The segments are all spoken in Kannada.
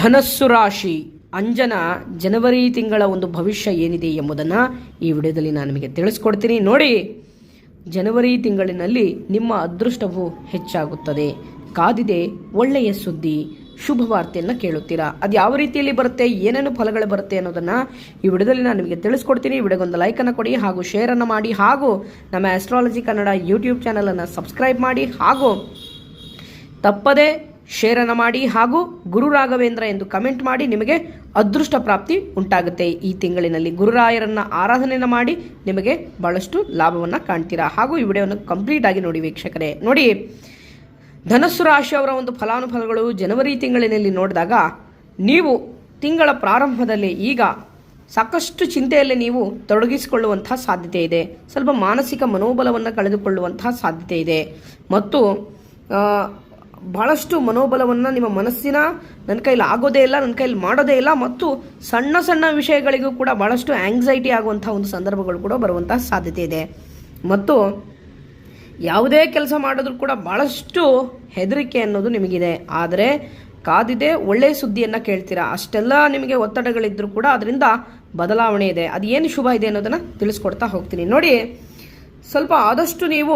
ಧನಸ್ಸು ರಾಶಿ, ಅಂಜನ ಜನವರಿ ತಿಂಗಳ ಒಂದು ಭವಿಷ್ಯ ಏನಿದೆ ಎಂಬುದನ್ನು ಈ ವಿಡಿಯೋದಲ್ಲಿ ನಾನು ನಿಮಗೆ ತಿಳಿಸ್ಕೊಡ್ತೀನಿ. ನೋಡಿ, ಜನವರಿ ತಿಂಗಳಿನಲ್ಲಿ ನಿಮ್ಮ ಅದೃಷ್ಟವು ಹೆಚ್ಚಾಗುತ್ತದೆ. ಕಾದಿದೆ ಒಳ್ಳೆಯ ಸುದ್ದಿ, ಶುಭ ವಾರ್ತೆಯನ್ನು ಕೇಳುತ್ತೀರಾ? ಅದು ಯಾವ ರೀತಿಯಲ್ಲಿ ಬರುತ್ತೆ, ಏನೇನು ಫಲಗಳು ಬರುತ್ತೆ ಅನ್ನೋದನ್ನು ಈ ವಿಡಿಯೋದಲ್ಲಿ ನಾನು ನಿಮಗೆ ತಿಳಿಸ್ಕೊಡ್ತೀನಿ. ಈ ವಿಡಿಯೋಗೊಂದು ಲೈಕನ್ನು ಕೊಡಿ ಹಾಗೂ ಶೇರನ್ನು ಮಾಡಿ ಹಾಗೂ ನಮ್ಮ ಆಸ್ಟ್ರಾಲಜಿ ಕನ್ನಡ ಯೂಟ್ಯೂಬ್ ಚಾನಲನ್ನು ಸಬ್ಸ್ಕ್ರೈಬ್ ಮಾಡಿ ಹಾಗೂ ತಪ್ಪದೆ ಶೇರನ್ನು ಮಾಡಿ ಹಾಗೂ ಗುರು ರಾಘವೇಂದ್ರ ಎಂದು ಕಮೆಂಟ್ ಮಾಡಿ ನಿಮಗೆ ಅದೃಷ್ಟ ಪ್ರಾಪ್ತಿ ಉಂಟಾಗುತ್ತೆ. ಈ ತಿಂಗಳಿನಲ್ಲಿ ಗುರುರಾಯರನ್ನು ಆರಾಧನೆಯನ್ನು ಮಾಡಿ ನಿಮಗೆ ಬಹಳಷ್ಟು ಲಾಭವನ್ನು ಕಾಣ್ತೀರಾ? ಹಾಗೂ ಈ ವಿಡಿಯೋವನ್ನು ಕಂಪ್ಲೀಟ್ ಆಗಿ ನೋಡಿ ವೀಕ್ಷಕರೇ. ನೋಡಿ, ಧನಸ್ಸು ರಾಶಿಯವರ ಒಂದು ಫಲಾನುಫಲಗಳು ಜನವರಿ ತಿಂಗಳಿನಲ್ಲಿ ನೋಡಿದಾಗ ನೀವು ತಿಂಗಳ ಪ್ರಾರಂಭದಲ್ಲಿ ಈಗ ಸಾಕಷ್ಟು ಚಿಂತೆಯಲ್ಲಿ ನೀವು ತೊಡಗಿಸಿಕೊಳ್ಳುವಂತಹ ಸಾಧ್ಯತೆ ಇದೆ. ಸ್ವಲ್ಪ ಮಾನಸಿಕ ಮನೋಬಲವನ್ನು ಕಳೆದುಕೊಳ್ಳುವಂತಹ ಸಾಧ್ಯತೆ ಇದೆ. ಮತ್ತು ಬಹಳಷ್ಟು ಮನೋಬಲವನ್ನು ನಿಮ್ಮ ಮನಸ್ಸಿನ ನನ್ನ ಕೈಲಿ ಆಗೋದೇ ಇಲ್ಲ ನನ್ನ ಕೈಲಿ ಮಾಡೋದೇ ಇಲ್ಲ ಮತ್ತು ಸಣ್ಣ ಸಣ್ಣ ವಿಷಯಗಳಿಗೂ ಕೂಡ ಬಹಳಷ್ಟು ಆಂಗ್ಸೈಟಿ ಆಗುವಂಥ ಒಂದು ಸಂದರ್ಭಗಳು ಕೂಡ ಬರುವಂತಹ ಸಾಧ್ಯತೆ ಇದೆ. ಮತ್ತು ಯಾವುದೇ ಕೆಲಸ ಮಾಡಿದ್ರೂ ಕೂಡ ಭಾಳಷ್ಟು ಹೆದರಿಕೆ ಅನ್ನೋದು ನಿಮಗಿದೆ. ಆದರೆ ಕಾದಿದೆ ಒಳ್ಳೆಯ ಸುದ್ದಿಯನ್ನು ಕೇಳ್ತೀರಾ? ಅಷ್ಟೆಲ್ಲ ನಿಮಗೆ ಒತ್ತಡಗಳಿದ್ದರೂ ಕೂಡ ಅದರಿಂದ ಬದಲಾವಣೆ ಇದೆ. ಅದು ಏನು ಶುಭ ಇದೆ ಅನ್ನೋದನ್ನು ತಿಳಿಸ್ಕೊಡ್ತಾ ಹೋಗ್ತೀನಿ. ನೋಡಿ ಸ್ವಲ್ಪ ಆದಷ್ಟು ನೀವು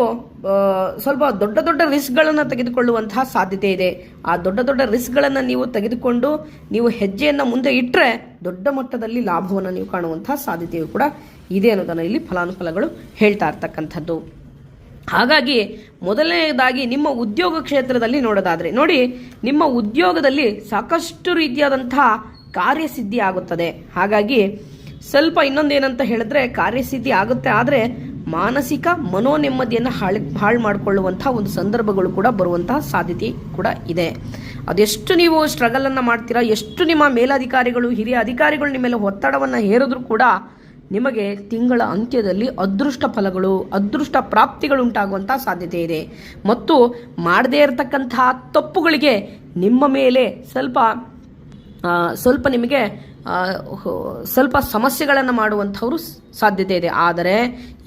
ಸ್ವಲ್ಪ ದೊಡ್ಡ ದೊಡ್ಡ ರಿಸ್ಕ್ಗಳನ್ನು ತೆಗೆದುಕೊಳ್ಳುವಂತಹ ಸಾಧ್ಯತೆ ಇದೆ. ಆ ದೊಡ್ಡ ದೊಡ್ಡ ರಿಸ್ಕ್ಗಳನ್ನು ನೀವು ತೆಗೆದುಕೊಂಡು ನೀವು ಹೆಜ್ಜೆಯನ್ನು ಮುಂದೆ ಇಟ್ಟರೆ ದೊಡ್ಡ ಮಟ್ಟದಲ್ಲಿ ಲಾಭವನ್ನು ನೀವು ಕಾಣುವಂತಹ ಸಾಧ್ಯತೆಯು ಕೂಡ ಇದೆ ಅನ್ನೋದನ್ನು ಇಲ್ಲಿ ಫಲಾನುಫಲಗಳು ಹೇಳ್ತಾ ಇರ್ತಕ್ಕಂಥದ್ದು. ಹಾಗಾಗಿ ಮೊದಲನೆಯದಾಗಿ ನಿಮ್ಮ ಉದ್ಯೋಗ ಕ್ಷೇತ್ರದಲ್ಲಿ ನೋಡೋದಾದ್ರೆ, ನೋಡಿ, ನಿಮ್ಮ ಉದ್ಯೋಗದಲ್ಲಿ ಸಾಕಷ್ಟು ರೀತಿಯಾದಂತಹ ಕಾರ್ಯಸಿದ್ಧಿ ಆಗುತ್ತದೆ. ಹಾಗಾಗಿ ಸ್ವಲ್ಪ ಇನ್ನೊಂದೇನಂತ ಹೇಳಿದ್ರೆ ಕಾರ್ಯಸಿದ್ಧಿ ಆಗುತ್ತೆ, ಆದರೆ ಮಾನಸಿಕ ಮನೋ ನೆಮ್ಮದಿಯನ್ನು ಹಾಳು ಹಾಳು ಮಾಡಿಕೊಳ್ಳುವಂಥ ಒಂದು ಸಂದರ್ಭಗಳು ಕೂಡ ಬರುವಂತಹ ಸಾಧ್ಯತೆ ಕೂಡ ಇದೆ. ಅದೆಷ್ಟು ನೀವು ಸ್ಟ್ರಗಲನ್ನು ಮಾಡ್ತೀರಾ, ಎಷ್ಟು ನಿಮ್ಮ ಮೇಲಧಿಕಾರಿಗಳು, ಹಿರಿಯ ಅಧಿಕಾರಿಗಳು ನಿಮ್ಮ ಮೇಲೆ ಒತ್ತಡವನ್ನು ಹೇರಿದ್ರು ಕೂಡ ನಿಮಗೆ ತಿಂಗಳ ಅಂತ್ಯದಲ್ಲಿ ಅದೃಷ್ಟ ಫಲಗಳು, ಅದೃಷ್ಟ ಪ್ರಾಪ್ತಿಗಳು ಉಂಟಾಗುವಂತಹ ಸಾಧ್ಯತೆ ಇದೆ. ಮತ್ತು ಮಾಡದೇ ಇರತಕ್ಕಂತಹ ತಪ್ಪುಗಳಿಗೆ ನಿಮ್ಮ ಮೇಲೆ ಸ್ವಲ್ಪ ಸ್ವಲ್ಪ ನಿಮಗೆ ಸ್ವಲ್ಪ ಸಮಸ್ಯೆಗಳನ್ನು ಮಾಡುವಂಥವರು ಸಾಧ್ಯತೆ ಇದೆ. ಆದರೆ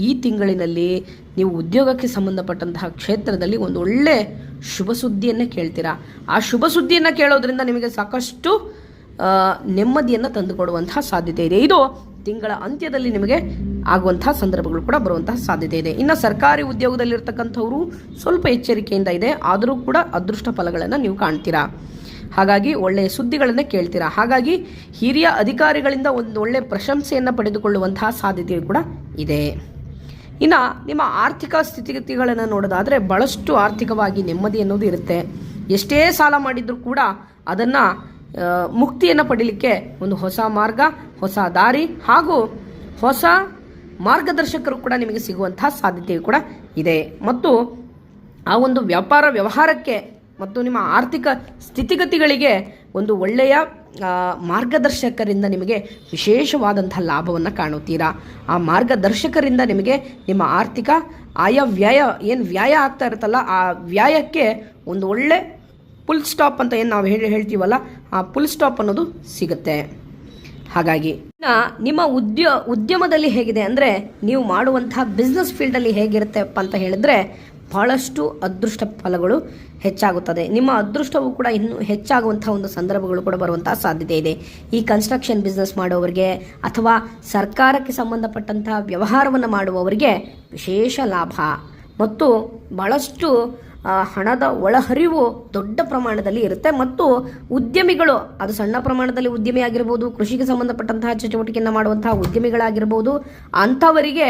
ಈ ತಿಂಗಳಿನಲ್ಲಿ ನೀವು ಉದ್ಯೋಗಕ್ಕೆ ಸಂಬಂಧಪಟ್ಟಂತಹ ಕ್ಷೇತ್ರದಲ್ಲಿ ಒಂದು ಒಳ್ಳೆ ಶುಭ ಸುದ್ದಿಯನ್ನೇ ಕೇಳ್ತೀರಾ? ಆ ಶುಭ ಸುದ್ದಿಯನ್ನು ಕೇಳೋದ್ರಿಂದ ನಿಮಗೆ ಸಾಕಷ್ಟು ನೆಮ್ಮದಿಯನ್ನು ತಂದುಕೊಡುವಂತಹ ಸಾಧ್ಯತೆ ಇದೆ. ಇದು ತಿಂಗಳ ಅಂತ್ಯದಲ್ಲಿ ನಿಮಗೆ ಆಗುವಂತಹ ಸಂದರ್ಭಗಳು ಕೂಡ ಬರುವಂತಹ ಸಾಧ್ಯತೆ ಇದೆ. ಇನ್ನು ಸರ್ಕಾರಿ ಉದ್ಯೋಗದಲ್ಲಿರ್ತಕ್ಕಂಥವರು ಸ್ವಲ್ಪ ಎಚ್ಚರಿಕೆಯಿಂದ ಇದೆ. ಆದರೂ ಕೂಡ ಅದೃಷ್ಟ ಫಲಗಳನ್ನು ನೀವು ಕಾಣ್ತೀರಾ? ಹಾಗಾಗಿ ಒಳ್ಳೆಯ ಸುದ್ದಿಗಳನ್ನು ಕೇಳ್ತೀರಾ? ಹಾಗಾಗಿ ಹಿರಿಯ ಅಧಿಕಾರಿಗಳಿಂದ ಒಂದು ಒಳ್ಳೆಯ ಪ್ರಶಂಸೆಯನ್ನು ಪಡೆದುಕೊಳ್ಳುವಂತಹ ಸಾಧ್ಯತೆಯು ಕೂಡ ಇದೆ. ಇನ್ನು ನಿಮ್ಮ ಆರ್ಥಿಕ ಸ್ಥಿತಿಗತಿಗಳನ್ನು ನೋಡೋದಾದರೆ ಬಹಳಷ್ಟು ಆರ್ಥಿಕವಾಗಿ ನೆಮ್ಮದಿ ಅನ್ನೋದು ಇರುತ್ತೆ. ಎಷ್ಟೇ ಸಾಲ ಮಾಡಿದರೂ ಕೂಡ ಅದನ್ನು ಮುಕ್ತಿಯನ್ನು ಪಡೀಲಿಕ್ಕೆ ಒಂದು ಹೊಸ ಮಾರ್ಗ, ಹೊಸ ದಾರಿ ಹಾಗೂ ಹೊಸ ಮಾರ್ಗದರ್ಶಕರು ಕೂಡ ನಿಮಗೆ ಸಿಗುವಂತಹ ಸಾಧ್ಯತೆಯು ಕೂಡ ಇದೆ. ಮತ್ತು ಆ ಒಂದು ವ್ಯಾಪಾರ ವ್ಯವಹಾರಕ್ಕೆ ಮತ್ತು ನಿಮ್ಮ ಆರ್ಥಿಕ ಸ್ಥಿತಿಗತಿಗಳಿಗೆ ಒಂದು ಒಳ್ಳೆಯ ಮಾರ್ಗದರ್ಶಕರಿಂದ ನಿಮಗೆ ವಿಶೇಷವಾದಂಥ ಲಾಭವನ್ನು ಕಾಣುತ್ತೀರಾ? ಆ ಮಾರ್ಗದರ್ಶಕರಿಂದ ನಿಮಗೆ ನಿಮ್ಮ ಆರ್ಥಿಕ ಆಯಾ ವ್ಯಯ ಏನು ವ್ಯಯ ಆಗ್ತಾ ಇರುತ್ತಲ್ಲ, ಆ ವ್ಯಯಕ್ಕೆ ಒಂದು ಒಳ್ಳೆ ಫುಲ್ ಸ್ಟಾಪ್ ಅಂತ ಏನು ನಾವು ಹೇಳಿ, ಹೇಳ್ತೀವಲ್ಲ, ಆ ಫುಲ್ ಸ್ಟಾಪ್ ಅನ್ನೋದು ಸಿಗುತ್ತೆ. ಹಾಗಾಗಿ ನಿಮ್ಮ ಉದ್ಯ, ಉದ್ಯಮದಲ್ಲಿ ಹೇಗಿದೆ ಅಂದರೆ, ನೀವು ಮಾಡುವಂತಹ ಬಿಸ್ನೆಸ್ ಫೀಲ್ಡಲ್ಲಿ ಹೇಗಿರುತ್ತೆಪ್ಪ ಅಂತ ಹೇಳಿದ್ರೆ ಬಹಳಷ್ಟು ಅದೃಷ್ಟ ಫಲಗಳು ಹೆಚ್ಚಾಗುತ್ತದೆ. ನಿಮ್ಮ ಅದೃಷ್ಟವು ಕೂಡ ಇನ್ನೂ ಹೆಚ್ಚಾಗುವಂತಹ ಒಂದು ಸಂದರ್ಭಗಳು ಕೂಡ ಬರುವಂತಹ ಸಾಧ್ಯತೆ ಇದೆ. ಈ ಕನ್ಸ್ಟ್ರಕ್ಷನ್ ಬಿಸ್ನೆಸ್ ಮಾಡುವವರಿಗೆ ಅಥವಾ ಸರ್ಕಾರಕ್ಕೆ ಸಂಬಂಧಪಟ್ಟಂತಹ ವ್ಯವಹಾರವನ್ನು ಮಾಡುವವರಿಗೆ ವಿಶೇಷ ಲಾಭ. ಮತ್ತು ಬಹಳಷ್ಟು ಹಣದ ಒಳಹರಿವು ದೊಡ್ಡ ಪ್ರಮಾಣದಲ್ಲಿ ಇರುತ್ತೆ. ಮತ್ತು ಉದ್ಯಮಿಗಳು, ಅದು ಸಣ್ಣ ಪ್ರಮಾಣದಲ್ಲಿ ಉದ್ಯಮಿ ಆಗಿರ್ಬೋದು ಕೃಷಿಗೆ ಸಂಬಂಧಪಟ್ಟಂತಹ ಚಟುವಟಿಕೆಯನ್ನು ಮಾಡುವಂತಹ ಉದ್ಯಮಿಗಳಾಗಿರ್ಬೋದು, ಅಂಥವರಿಗೆ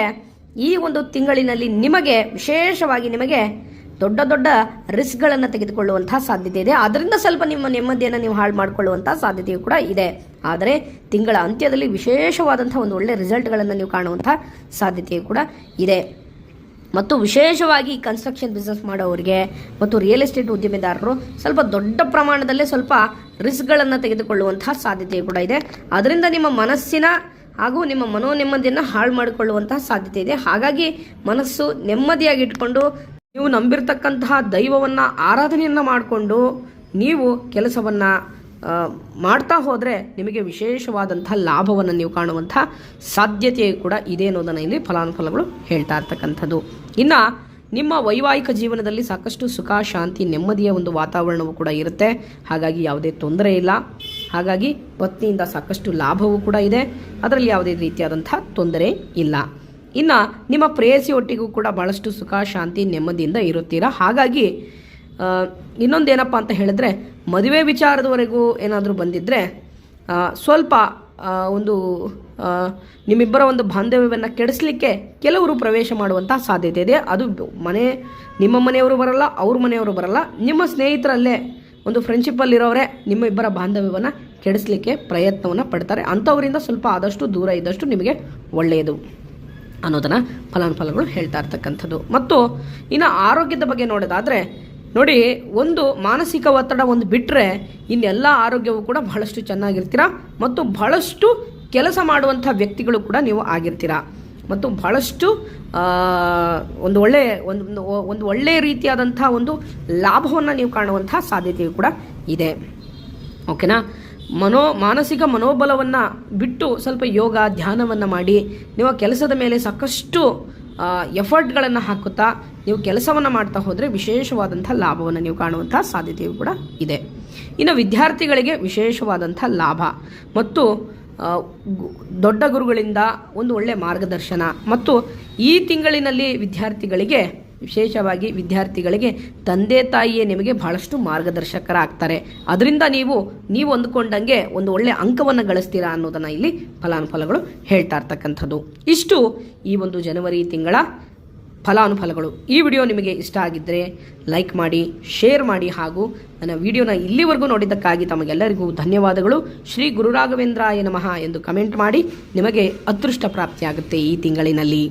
ಈ ಒಂದು ತಿಂಗಳಿನಲ್ಲಿ ನಿಮಗೆ, ವಿಶೇಷವಾಗಿ ನಿಮಗೆ ದೊಡ್ಡ ದೊಡ್ಡ ರಿಸ್ಕ್ಗಳನ್ನು ತೆಗೆದುಕೊಳ್ಳುವಂತಹ ಸಾಧ್ಯತೆ ಇದೆ. ಅದರಿಂದ ಸ್ವಲ್ಪ ನಿಮ್ಮ ನೆಮ್ಮದಿಯನ್ನು ನೀವು ಹಾಳು ಮಾಡಿಕೊಳ್ಳುವಂಥ ಸಾಧ್ಯತೆಯು ಕೂಡ ಇದೆ. ಆದರೆ ತಿಂಗಳ ಅಂತ್ಯದಲ್ಲಿ ವಿಶೇಷವಾದಂಥ ಒಂದು ಒಳ್ಳೆಯ ರಿಸಲ್ಟ್ಗಳನ್ನು ನೀವು ಕಾಣುವಂಥ ಸಾಧ್ಯತೆಯು ಕೂಡ ಇದೆ. ಮತ್ತು ವಿಶೇಷವಾಗಿ ಕನ್ಸ್ಟ್ರಕ್ಷನ್ ಬಿಸ್ನೆಸ್ ಮಾಡೋರಿಗೆ ಮತ್ತು ರಿಯಲ್ ಎಸ್ಟೇಟ್ ಉದ್ಯಮಿದಾರರು ಸ್ವಲ್ಪ ದೊಡ್ಡ ಪ್ರಮಾಣದಲ್ಲೇ ಸ್ವಲ್ಪ ರಿಸ್ಕ್ಗಳನ್ನು ತೆಗೆದುಕೊಳ್ಳುವಂತಹ ಸಾಧ್ಯತೆ ಕೂಡ ಇದೆ. ಅದರಿಂದ ನಿಮ್ಮ ಮನಸ್ಸಿನ ಹಾಗೂ ನಿಮ್ಮ ಮನೋ ನೆಮ್ಮದಿಯನ್ನು ಹಾಳು ಮಾಡಿಕೊಳ್ಳುವಂತಹ ಸಾಧ್ಯತೆ ಇದೆ. ಹಾಗಾಗಿ ಮನಸ್ಸು ನೆಮ್ಮದಿಯಾಗಿ ಇಟ್ಕೊಂಡು ನೀವು ನಂಬಿರ್ತಕ್ಕಂತಹ ದೈವವನ್ನು ಆರಾಧನೆಯನ್ನು ಮಾಡಿಕೊಂಡು ನೀವು ಕೆಲಸವನ್ನು ಮಾಡ್ತಾ ಹೋದರೆ ನಿಮಗೆ ವಿಶೇಷವಾದಂಥ ಲಾಭವನ್ನು ನೀವು ಕಾಣುವಂಥ ಸಾಧ್ಯತೆ ಕೂಡ ಇದೆ ಅನ್ನೋದನ್ನು ಇಲ್ಲಿ ಫಲಾನುಫಲಗಳು ಹೇಳ್ತಾ ಇರ್ತಕ್ಕಂಥದ್ದು. ಇನ್ನು ನಿಮ್ಮ ವೈವಾಹಿಕ ಜೀವನದಲ್ಲಿ ಸಾಕಷ್ಟು ಸುಖ, ಶಾಂತಿ, ನೆಮ್ಮದಿಯ ಒಂದು ವಾತಾವರಣವು ಕೂಡ ಇರುತ್ತೆ. ಹಾಗಾಗಿ ಯಾವುದೇ ತೊಂದರೆ ಇಲ್ಲ. ಹಾಗಾಗಿ ಪತ್ನಿಯಿಂದ ಸಾಕಷ್ಟು ಲಾಭವೂ ಕೂಡ ಇದೆ. ಅದರಲ್ಲಿ ಯಾವುದೇ ರೀತಿಯಾದಂಥ ತೊಂದರೆ ಇಲ್ಲ. ಇನ್ನು ನಿಮ್ಮ ಪ್ರೇಯಸಿ ಒಟ್ಟಿಗೂ ಕೂಡ ಭಾಳಷ್ಟು ಸುಖ, ಶಾಂತಿ, ನೆಮ್ಮದಿಯಿಂದ ಇರುತ್ತೀರಾ? ಹಾಗಾಗಿ ಇನ್ನೊಂದೇನಪ್ಪ ಅಂತ ಹೇಳಿದ್ರೆ, ಮದುವೆ ವಿಚಾರದವರೆಗೂ ಏನಾದರೂ ಬಂದಿದ್ದರೆ ಸ್ವಲ್ಪ ಒಂದು ನಿಮ್ಮಿಬ್ಬರ ಒಂದು ಬಾಂಧವ್ಯವನ್ನು ಕೆಡಿಸ್ಲಿಕ್ಕೆ ಕೆಲವರು ಪ್ರವೇಶ ಮಾಡುವಂತಹ ಸಾಧ್ಯತೆ ಇದೆ. ಅದು ಮನೆ, ನಿಮ್ಮ ಮನೆಯವರು ಬರಲ್ಲ, ಅವ್ರ ಮನೆಯವರು ಬರಲ್ಲ. ನಿಮ್ಮ ಸ್ನೇಹಿತರಲ್ಲೇ ಒಂದು ಫ್ರೆಂಡ್ಶಿಪ್ಪಲ್ಲಿರೋರೇ ನಿಮ್ಮ ಇಬ್ಬರ ಬಾಂಧವ್ಯವನ್ನು ಕೆಡಿಸ್ಲಿಕ್ಕೆ ಪ್ರಯತ್ನವನ್ನು ಪಡ್ತಾರೆ. ಅಂಥವರಿಂದ ಸ್ವಲ್ಪ ಆದಷ್ಟು ದೂರ ಇದ್ದಷ್ಟು ನಿಮಗೆ ಒಳ್ಳೆಯದು ಅನ್ನೋದನ್ನು ಫಲಾನುಫಲಗಳು ಹೇಳ್ತಾ ಇರ್ತಕ್ಕಂಥದ್ದು. ಮತ್ತು ಇನ್ನು ಆರೋಗ್ಯದ ಬಗ್ಗೆ ನೋಡೋದಾದರೆ, ನೋಡಿ, ಒಂದು ಮಾನಸಿಕ ಒತ್ತಡ ಒಂದು ಬಿಟ್ಟರೆ ಇನ್ನೆಲ್ಲ ಆರೋಗ್ಯವು ಕೂಡ ಬಹಳಷ್ಟು ಚೆನ್ನಾಗಿರ್ತೀರ? ಮತ್ತು ಬಹಳಷ್ಟು ಕೆಲಸ ಮಾಡುವಂಥ ವ್ಯಕ್ತಿಗಳು ಕೂಡ ನೀವು ಆಗಿರ್ತೀರಾ? ಮತ್ತು ಬಹಳಷ್ಟು ಒಂದು ಒಳ್ಳೆ, ಒಂದು, ಒಂದು- ಒಳ್ಳೆ ರೀತಿಯಾದಂಥ ಒಂದು ಲಾಭವನ್ನು ನೀವು ಕಾಣುವಂಥ ಸಾಧ್ಯತೆಯು ಕೂಡ ಇದೆ. ಓಕೆನಾ? ಮನೋ, ಮಾನಸಿಕ ಮನೋಬಲವನ್ನು ಬಿಟ್ಟು ಸ್ವಲ್ಪ ಯೋಗ, ಧ್ಯಾನವನ್ನು ಮಾಡಿ, ನೀವು ಕೆಲಸದ ಮೇಲೆ ಸಾಕಷ್ಟು ಎಫರ್ಟ್ಗಳನ್ನು ಹಾಕುತ್ತಾ, ನೀವು ಕೆಲಸವನ್ನು ಮಾಡ್ತಾ ಹೋದರೆ ವಿಶೇಷವಾದಂಥ ಲಾಭವನ್ನು ನೀವು ಕಾಣುವಂಥ ಸಾಧ್ಯತೆಯು ಕೂಡ ಇದೆ. ಇನ್ನು ವಿದ್ಯಾರ್ಥಿಗಳಿಗೆ ವಿಶೇಷವಾದಂಥ ಲಾಭ. ಮತ್ತು ದೊಡ್ಡ ಗುರುಗಳಿಂದ ಒಂದು ಒಳ್ಳೆಯ ಮಾರ್ಗದರ್ಶನ. ಮತ್ತು ಈ ತಿಂಗಳಿನಲ್ಲಿ ವಿದ್ಯಾರ್ಥಿಗಳಿಗೆ, ವಿಶೇಷವಾಗಿ ವಿದ್ಯಾರ್ಥಿಗಳಿಗೆ ತಂದೆ ತಾಯಿಯೇ ನಿಮಗೆ ಬಹಳಷ್ಟು ಮಾರ್ಗದರ್ಶಕರಾಗ್ತಾರೆ. ಅದರಿಂದ ನೀವು ನೀವು ಅಂದ್ಕೊಂಡಂಗೆ ಒಂದು ಒಳ್ಳೆಯ ಅಂಕವನ್ನು ಗಳಿಸ್ತೀರಾ ಅನ್ನೋದನ್ನು ಇಲ್ಲಿ ಫಲಾನುಫಲಗಳು ಹೇಳ್ತಾ ಇರ್ತಕ್ಕಂಥದ್ದು. ಇಷ್ಟು ಈ ಒಂದು ಜನವರಿ ತಿಂಗಳ ಫಲಾನುಫಲಗಳು ಈ ವಿಡಿಯೋ ನಿಮಗೆ ಇಷ್ಟ ಆಗಿದ್ದರೆ ಲೈಕ್ ಮಾಡಿ, ಶೇರ್ ಮಾಡಿ ಹಾಗೂ ನನ್ನ ವಿಡಿಯೋನ ಇಲ್ಲಿವರೆಗೂ ನೋಡಿದ್ದಕ್ಕಾಗಿ ತಮಗೆಲ್ಲರಿಗೂ ಧನ್ಯವಾದಗಳು. ಶ್ರೀ ಗುರುರಾಘವೇಂದ್ರಾಯ ನಮಃ ಎಂದು ಕಮೆಂಟ್ ಮಾಡಿ ನಿಮಗೆ ಅದೃಷ್ಟ ಪ್ರಾಪ್ತಿಯಾಗುತ್ತೆ ಈ ತಿಂಗಳಿನಲ್ಲಿ.